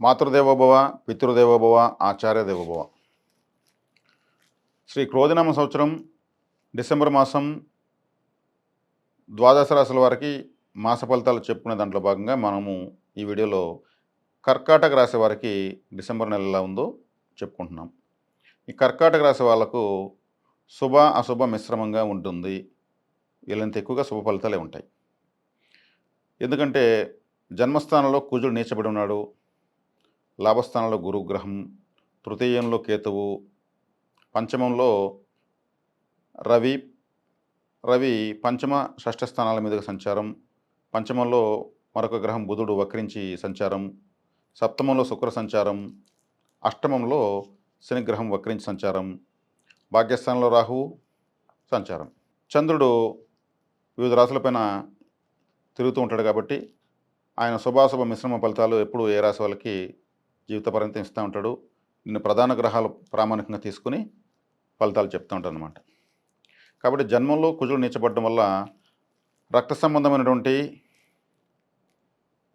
మాతృదేవోభవ పితృదేవోభవ ఆచార్య దేవోభవ శ్రీ క్రోధినామ సంవత్సరం డిసెంబర్ మాసం ద్వాదశ రాశుల వారికి మాస ఫలితాలు చెప్పుకునే దాంట్లో భాగంగా మనము ఈ వీడియోలో కర్కాటక రాశి వారికి డిసెంబర్ నెల ఎలా ఉందో చెప్పుకుంటున్నాం. ఈ కర్కాటక రాశి వాళ్ళకు శుభ అశుభ మిశ్రమంగా ఉంటుంది. వీళ్ళంత ఎక్కువగా శుభ ఫలితాలే ఉంటాయి. ఎందుకంటే జన్మస్థానంలో కుజుడు నీచబడి ఉన్నాడు. లాభస్థానంలో గురుగ్రహం తృతీయంలో కేతువు పంచమంలో రవి రవి పంచమ షష్ఠ స్థానాల మీదుగా సంచారం పంచమంలో మరొక గ్రహం బుధుడు వక్రించి సంచారం సప్తమంలో శుక్ర సంచారం అష్టమంలో శనిగ్రహం వక్రించి సంచారం భాగ్యస్థానంలో రాహువు సంచారం. చంద్రుడు వివిధ రాశులపైన తిరుగుతూ ఉంటాడు కాబట్టి ఆయన శుభాశుభ మిశ్రమ ఫలితాలు ఎప్పుడు ఏ రాశి వాళ్ళకి జీవిత పరిమితం ఇస్తూ ఉంటాడు. నిన్ను ప్రధాన గ్రహాలు ప్రామాణికంగా తీసుకుని ఫలితాలు చెప్తూ ఉంటాడు అనమాట కాబట్టి జన్మంలో కుజుడు నీచబడడం వల్ల రక్త సంబంధమైనటువంటి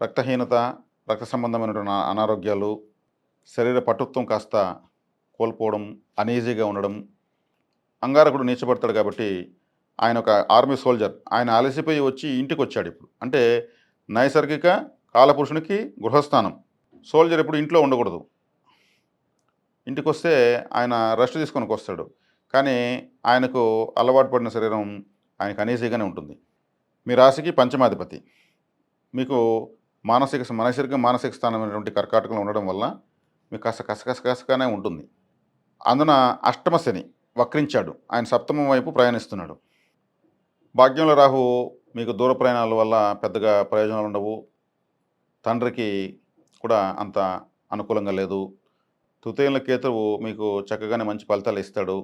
రక్తహీనత రక్త సంబంధమైనటువంటి అనారోగ్యాలు శరీర పటుత్వం కాస్త కోల్పోవడం అనీజీగా ఉండడం అంగారకుడు నీచబడతాడు కాబట్టి ఆయన ఒక ఆర్మీ సోల్జర్ ఆయన అలసిపోయి వచ్చి ఇంటికి వచ్చాడు ఇప్పుడు. అంటే నైసర్గిక కాలపురుషునికి గృహస్థానం. సోల్జర్ ఎప్పుడు ఇంట్లో ఉండకూడదు. ఇంటికి వస్తే ఆయన రెస్ట్ తీసుకొని వస్తాడు. కానీ ఆయనకు అలవాటు పడిన శరీరం ఆయనకు అనేసిగానే ఉంటుంది. మీ రాశికి పంచమాధిపతి. మీకు మానసిక మానసిక మానసిక స్థానమైనటువంటి కర్కాటకంలో ఉండడం వల్ల మీకు కాస్త కసకసకసగానే ఉంటుంది. అందున అష్టమ శని వక్రించాడు. ఆయన సప్తమం వైపు ప్రయాణిస్తున్నాడు. భాగ్యంలో రాహు మీకు దూర ప్రయాణాల వల్ల పెద్దగా ప్రయోజనాలు ఉండవు తండ్రికి కూడా అంత అనుకూలంగా లేదు. తృతీయంలో కేతువు మీకు చక్కగానే మంచి ఫలితాలు ఇస్తాడు.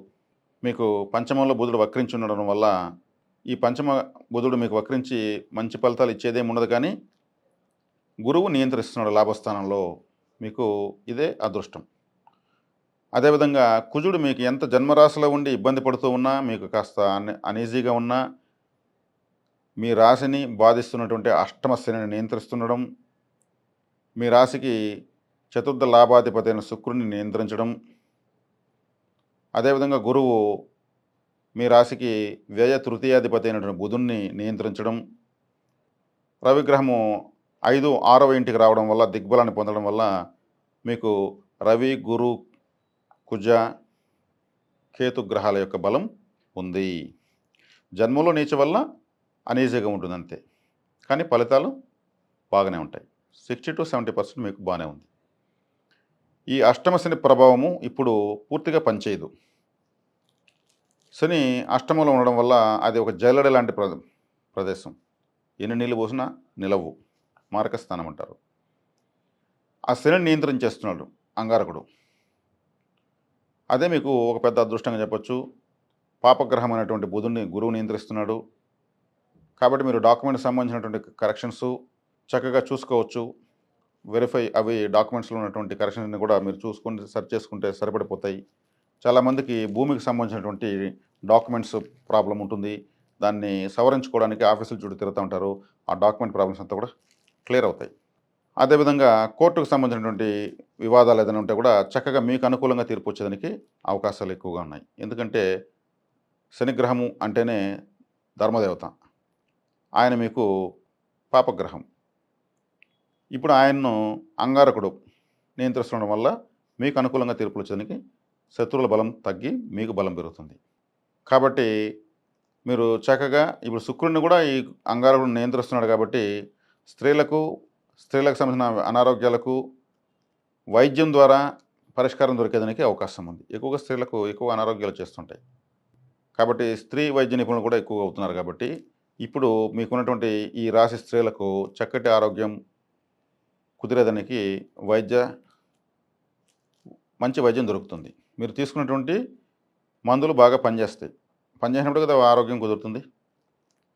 మీకు పంచమంలో బుధుడు వక్రించి ఉండడం వల్ల ఈ పంచమ బుధుడు మీకు వక్రించి మంచి ఫలితాలు ఇచ్చేదేం ఉండదు కానీ గురువు నియంత్రిస్తున్నాడు లాభస్థానంలో. మీకు ఇదే అదృష్టం. అదేవిధంగా కుజుడు మీకు ఎంత జన్మరాశిలో ఉండి ఇబ్బంది పడుతూ ఉన్నా మీకు కాస్త అనీజీగా ఉన్నా మీ రాశిని బాధిస్తున్నటువంటి అష్టమ శనిని నియంత్రిస్తుండడం మీ రాశికి చతుర్థ లాభాధిపతి అయిన శుక్రుని నియంత్రించడం. అదేవిధంగా గురువు మీ రాశికి వ్యయ తృతీయాధిపతి అయినటువంటి బుధుణ్ణి నియంత్రించడం. రవిగ్రహము ఐదు ఆరవ ఇంటికి రావడం వల్ల దిగ్బలాన్ని పొందడం వల్ల మీకు రవి గురు కుజ కేతు గ్రహాల యొక్క బలం ఉంది. జన్మలో నీచ వల్ల అనీజీగా ఉంటుంది అంతే కానీ ఫలితాలు బాగానే ఉంటాయి. సిక్స్టీ టు సెవెంటీ పర్సెంట్ మీకు బాగానే ఉంది. ఈ అష్టమ శని ప్రభావము ఇప్పుడు పూర్తిగా పనిచేయదు. శని అష్టమంలో ఉండడం వల్ల అది ఒక జల్లెడ లాంటి ప్ర ప్రదేశం. ఎన్ని నీళ్ళు పోసినా నిలవు. మార్గస్థానం అంటారు. ఆ శని నియంత్రణ చేస్తున్నాడు అంగారకుడు. అదే మీకు ఒక పెద్ద అదృష్టంగా చెప్పొచ్చు. పాపగ్రహం అనేటువంటి బుధుని గురువు నియంత్రిస్తున్నాడు. కాబట్టి మీరు డాక్యుమెంట్కి సంబంధించినటువంటి కరెక్షన్స్ చక్కగా చూసుకోవచ్చు వెరిఫై అవి డాక్యుమెంట్స్లో ఉన్నటువంటి కరెక్షన్స్ని కూడా మీరు చూసుకుంటే సెర్చ్ చేసుకుంటే సరిపడిపోతాయి. చాలామందికి భూమికి సంబంధించినటువంటి డాక్యుమెంట్స్ ప్రాబ్లం ఉంటుంది. దాన్ని సవరించుకోవడానికి ఆఫీసులు చుట్టూ తిరుగుతూ ఉంటారు. ఆ డాక్యుమెంట్ ప్రాబ్లమ్స్ అంతా కూడా క్లియర్ అవుతాయి. అదేవిధంగా కోర్టుకు సంబంధించినటువంటి వివాదాలు ఏదైనా ఉంటే కూడా చక్కగా మీకు అనుకూలంగా తీర్పు వచ్చేదానికి అవకాశాలు ఎక్కువగా ఉన్నాయి. ఎందుకంటే శనిగ్రహము అంటేనే ధర్మదేవత. ఆయన మీకు పాపగ్రహం. ఇప్పుడు ఆయన్ను అంగారకుడు నియంత్రిస్తుండడం వల్ల మీకు అనుకూలంగా తీర్పులు వచ్చేదానికి శత్రువుల బలం తగ్గి మీకు బలం పెరుగుతుంది. కాబట్టి మీరు చక్కగా ఇప్పుడు శుక్రుడిని కూడా ఈ అంగారకుడు నియంత్రిస్తున్నాడు కాబట్టి స్త్రీలకు స్త్రీలకు సంబంధించిన అనారోగ్యాలకు వైద్యం ద్వారా పరిష్కారం దొరికేదానికి అవకాశం ఉంది. ఎక్కువగా స్త్రీలకు ఎక్కువ అనారోగ్యాలు చేస్తుంటాయి. కాబట్టి స్త్రీ వైద్య నిపుణులు కూడా ఎక్కువ అవుతున్నారు కాబట్టి ఇప్పుడు మీకున్నటువంటి ఈ రాశి స్త్రీలకు చక్కటి ఆరోగ్యం కుదిరేదానికి వైద్య మంచి వైద్యం దొరుకుతుంది. మీరు తీసుకున్నటువంటి మందులు బాగా పనిచేస్తాయి. పనిచేసినప్పుడు కదా ఆరోగ్యం కుదురుతుంది.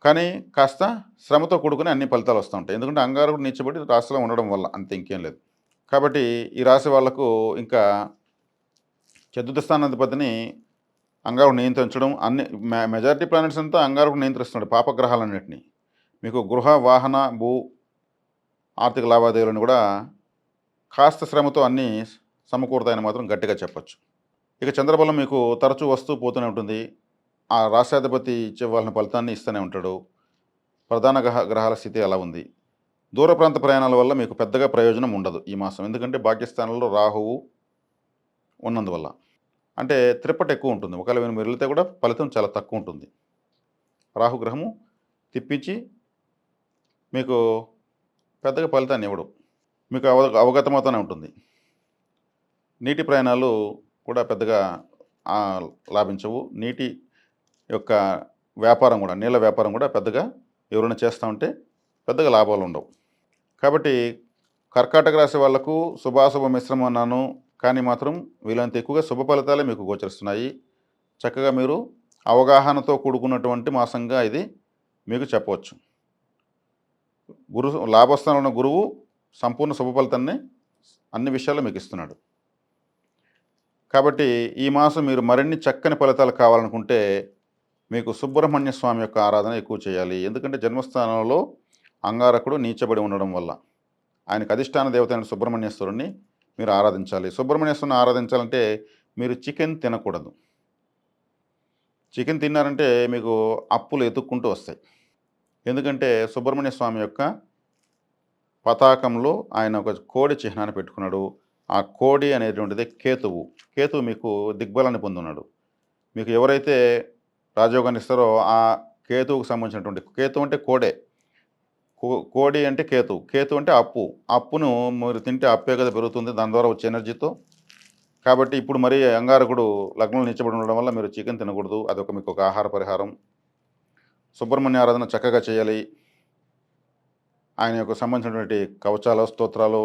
కానీ కాస్త శ్రమతో కూడుకుని అన్ని ఫలితాలు వస్తూ ఉంటాయి. ఎందుకంటే అంగారకుడు నిచ్చబడి రాశిలో ఉండడం వల్ల అంతే ఇంకేం లేదు. కాబట్టి ఈ రాశి వాళ్ళకు ఇంకా చతుర్థ స్థానాధిపతిని అంగారుడు నియంత్రించడం అన్ని మె- మెజారిటీ ప్లానెట్స్ అంతా అంగారుడు నియంత్రిస్తున్నాడు పాపగ్రహాలన్నింటినీ. మీకు గృహ వాహన భూ ఆర్థిక లావాదేవీలను కూడా కాస్త శ్రమతో అన్నీ సమకూరుతాయని మాత్రం గట్టిగా చెప్పచ్చు. ఇక చంద్రబలం మీకు తరచూ వస్తూ పోతూనే ఉంటుంది. ఆ రాష్ట్రాధిపతి ఇచ్చేవాళ్ళని ఫలితాన్ని ఇస్తూనే ఉంటాడు. ప్రధాన గ్రహ గ్రహాల స్థితి అలా ఉంది. దూర ప్రాంత ప్రయాణాల వల్ల మీకు పెద్దగా ప్రయోజనం ఉండదు ఈ మాసం. ఎందుకంటే భాగ్యస్థానంలో రాహువు ఉన్నందువల్ల. అంటే త్రిప్పటి ఎక్కువ ఉంటుంది. ఒకవేళ మీరు వెళితే కూడా ఫలితం చాలా తక్కువ ఉంటుంది. రాహుగ్రహము తిప్పించి మీకు పెద్దగా ఫలితాన్ని ఇవ్వడు. మీకు అవ అవగతమవుతూనే ఉంటుంది. నీటి ప్రయాణాలు కూడా పెద్దగా లాభించవు. నీటి యొక్క వ్యాపారం కూడా నీళ్ళ వ్యాపారం కూడా పెద్దగా ఎవరైనా చేస్తూ ఉంటే పెద్దగా లాభాలు ఉండవు. కాబట్టి కర్కాటక రాశి వాళ్ళకు శుభాశుభ మిశ్రమం అన్నాను. కానీ మాత్రం వీలంత ఎక్కువగా శుభ ఫలితాలే మీకు గోచరిస్తున్నాయి. చక్కగా మీరు అవగాహనతో కూడుకున్నటువంటి మాసంగా ఇది మీకు చెప్పవచ్చు. గురు లాభస్థానంలో ఉన్న గురువు సంపూర్ణ శుభ ఫలితాన్ని అన్ని విషయాల్లో మీకు ఇస్తున్నాడు. కాబట్టి ఈ మాసం మీరు మరిన్ని చక్కని ఫలితాలు కావాలనుకుంటే మీకు సుబ్రహ్మణ్య స్వామి యొక్క ఆరాధన ఎక్కువ చేయాలి. ఎందుకంటే జన్మస్థానంలో అంగారకుడు నీచబడి ఉండడం వల్ల ఆయనకు అధిష్టాన దేవత అయిన సుబ్రహ్మణ్యేశ్వరుణ్ణి మీరు ఆరాధించాలి. సుబ్రహ్మణ్యేశ్వరుని ఆరాధించాలంటే మీరు చికెన్ తినకూడదు. చికెన్ తిన్నారంటే మీకు అప్పులు ఎతుక్కుంటూ వస్తాయి. ఎందుకంటే సుబ్రహ్మణ్య స్వామి యొక్క పతాకంలో ఆయన ఒక కోడి చిహ్నాన్ని పెట్టుకున్నాడు. ఆ కోడి అనేటువంటిది కేతువు. కేతువు మీకు దిగ్బలాన్ని పొందున్నాడు. మీకు ఎవరైతే రాజయోగాన్ని ఇస్తారో ఆ కేతువుకు సంబంధించినటువంటి కేతు అంటే కోడే. కో- కోడి అంటే కేతు. కేతు అంటే అప్పు. అప్పును మీరు తింటే అప్పే కదా పెరుగుతుంది దాని ద్వారా వచ్చే ఎనర్జీతో. కాబట్టి ఇప్పుడు మరి అంగారకుడు లగ్నంలో నిచ్చబడి ఉండడం వల్ల మీరు చికెన్ తినకూడదు. అదొక మీకు ఒక ఆహార పరిహారం. సుబ్రహ్మణ్య ఆరాధన చక్కగా చేయాలి. ఆయన యొక్క సంబంధించినటువంటి కవచాలు స్తోత్రాలు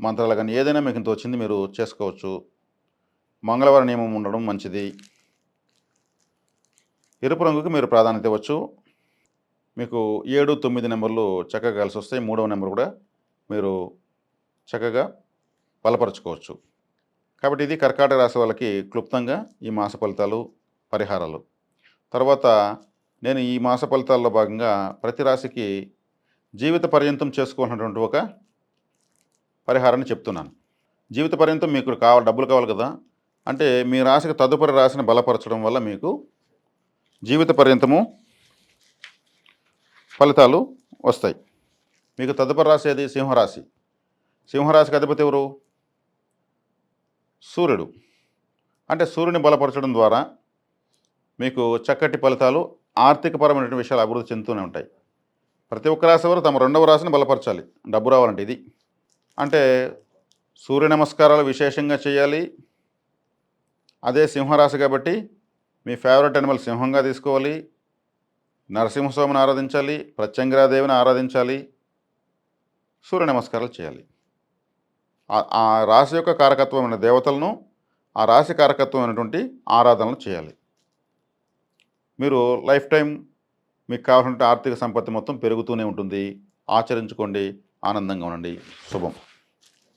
మంత్రాలు కానీ ఏదైనా మీకు ఇంత వచ్చింది మీరు చేసుకోవచ్చు. మంగళవారం నియమం ఉండడం మంచిది. ఎరుపు రంగుకి మీరు ప్రాధాన్యత ఇవ్వచ్చు. మీకు ఏడు తొమ్మిది నెంబర్లు చక్కగా కలిసి వస్తాయి. మూడవ నెంబర్ కూడా మీరు చక్కగా బలపరచుకోవచ్చు. కాబట్టి ఇది కర్కాటక రాశి వాళ్ళకి క్లుప్తంగా ఈ మాస ఫలితాలు పరిహారాలు. తర్వాత నేను ఈ మాస ఫలితాల్లో భాగంగా ప్రతి రాశికి జీవిత పర్యంతం చేసుకోవాలన్నటువంటి ఒక పరిహారాన్ని చెప్తున్నాను. జీవిత పర్యంతం మీకు కావాలి డబ్బులు కావాలి కదా. అంటే మీ రాశికి తదుపరి రాశిని బలపరచడం వల్ల మీకు జీవిత పర్యంతము ఫలితాలు వస్తాయి. మీకు తదుపరి రాశి ఏది? సింహరాశి. సింహరాశికి అధిపతి ఎవరు? సూర్యుడు. అంటే సూర్యుని బలపరచడం ద్వారా మీకు చక్కటి ఫలితాలు ఆర్థికపరమైనటువంటి విషయాలు అభివృద్ధి చెందుతూనే ఉంటాయి. ప్రతి ఒక్క రాశి వారు తమ రెండవ రాశిని బలపరచాలి. డబ్బు రావాలంటే ఇది. అంటే సూర్య నమస్కారాలు విశేషంగా చేయాలి. అదే సింహరాశి కాబట్టి మీ ఫేవరెట్ అనిమల్ సింహంగా తీసుకోవాలి. నరసింహస్వామిని ఆరాధించాలి. ప్రత్యంగిరాదేవిని ఆరాధించాలి. సూర్య నమస్కారాలు చేయాలి. ఆ- ఆ రాశి యొక్క కారకత్వమైన దేవతలను ఆ రాశి కారకత్వమైనటువంటి ఆరాధనలు చేయాలి. మీరు లైఫ్ టైం మీకు కావాల్సిన ఆర్థిక సంపత్తి మొత్తం పెరుగుతూనే ఉంటుంది. ఆచరించుకోండి. ఆనందంగా ఉండండి. శుభం.